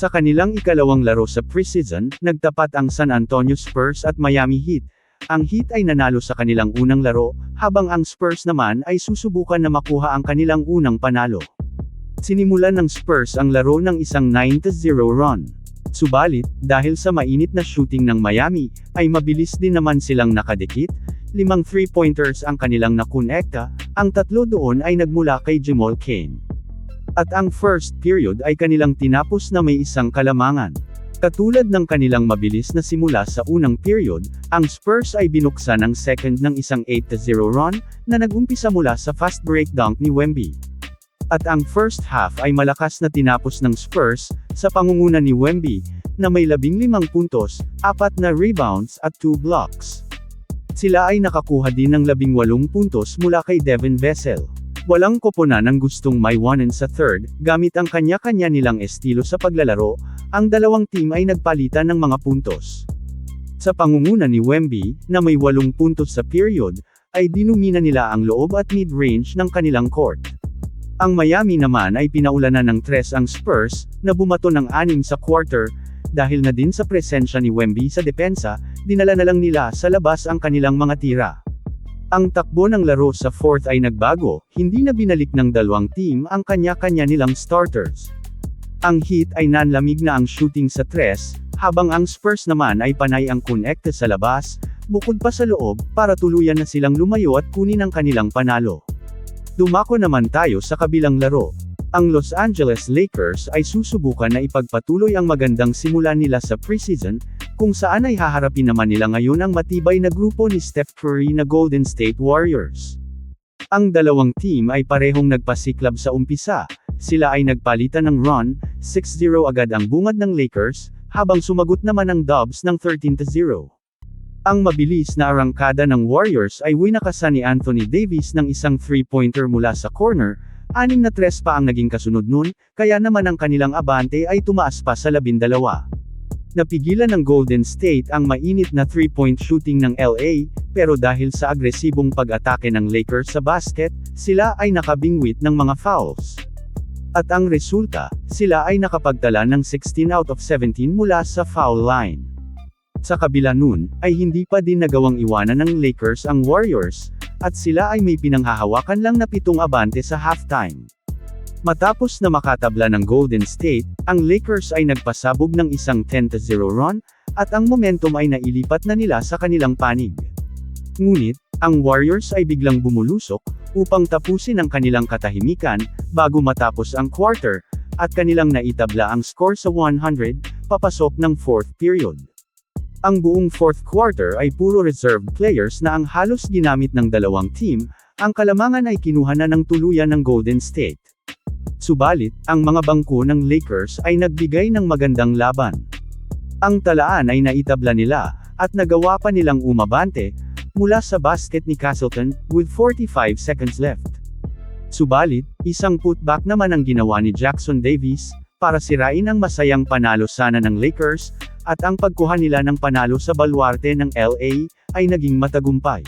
Sa kanilang ikalawang laro sa preseason, nagtapat ang San Antonio Spurs at Miami Heat. Ang Heat ay nanalo sa kanilang unang laro, habang ang Spurs naman ay susubukan na makuha ang kanilang unang panalo. Sinimulan ng Spurs ang laro ng isang 9-0 run. Subalit, dahil sa mainit na shooting ng Miami, ay mabilis din naman silang nakadikit, limang three-pointers ang kanilang nakonekta, ang tatlo doon ay nagmula kay Jamal Kane. At ang first period ay kanilang tinapos na may isang kalamangan. Katulad ng kanilang mabilis na simula sa unang period, ang Spurs ay binuksan ang second ng isang 8-0 run, na nagumpisa mula sa fast break dunk ni Wemby. At ang first half ay malakas na tinapos ng Spurs, sa pangunguna ni Wemby, na may 15 puntos, 4 na rebounds at 2 blocks. Sila ay nakakuha din ng 18 puntos mula kay Devin Vessel. Walang koponan ang gustong may one and sa third, gamit ang kanya-kanya nilang estilo sa paglalaro, ang dalawang team ay nagpalitan ng mga puntos. Sa pangunguna ni Wemby, na may 8 puntos sa period, ay dinumina nila ang loob at mid-range ng kanilang court. Ang Miami naman ay pinaulanan ng tres ang Spurs, na bumato ng anim sa quarter, dahil na din sa presensya ni Wemby sa depensa, dinala na lang nila sa labas ang kanilang mga tira. Ang takbo ng laro sa fourth ay nagbago, hindi na binalik ng dalawang team ang kanya-kanya nilang starters. Ang Heat ay nanlamig na ang shooting sa tres, habang ang Spurs naman ay panay ang konekte sa labas, bukod pa sa loob, para tuluyan na silang lumayo at kunin ang kanilang panalo. Dumako naman tayo sa kabilang laro. Ang Los Angeles Lakers ay susubukan na ipagpatuloy ang magandang simula nila sa preseason, kung saan ay haharapin naman nila ngayon ang matibay na grupo ni Steph Curry na Golden State Warriors. Ang dalawang team ay parehong nagpasiklab sa umpisa, sila ay nagpalitan ng run, 6-0 agad ang bungad ng Lakers, habang sumagot naman ang Dubs ng 13-0. Ang mabilis na arangkada ng Warriors ay winakasan ni Anthony Davis ng isang three-pointer mula sa corner, anim na tres pa ang naging kasunod nun, kaya naman ang kanilang abante ay tumaas pa sa labindalawa. Napigilan ng Golden State ang mainit na three-point shooting ng LA, pero dahil sa agresibong pag-atake ng Lakers sa basket, sila ay nakabingwit ng mga fouls. At ang resulta, sila ay nakapagtala ng 16 out of 17 mula sa foul line. Sa kabila nun, ay hindi pa din nagawang iwanan ng Lakers ang Warriors, at sila ay may pinanghahawakan lang na pitong abante sa halftime. Matapos na makatabla ng Golden State, ang Lakers ay nagpasabog ng isang 10-0 run, at ang momentum ay nailipat na nila sa kanilang panig. Ngunit, ang Warriors ay biglang bumulusok, upang tapusin ang kanilang katahimikan, bago matapos ang quarter, at kanilang naitabla ang score sa 100, papasok ng fourth period. Ang buong fourth quarter ay puro reserved players na ang halos ginamit ng dalawang team, ang kalamangan ay kinuha na ng tuluyan ng Golden State. Subalit, ang mga bangko ng Lakers ay nagbigay ng magandang laban. Ang talaan ay naitabla nila, at nagawa pa nilang umabante, mula sa basket ni Castleton, with 45 seconds left. Subalit, isang putback naman ang ginawa ni Jackson Davis, para sirain ang masayang panalo sana ng Lakers, at ang pagkuha nila ng panalo sa balwarte ng LA, ay naging matagumpay.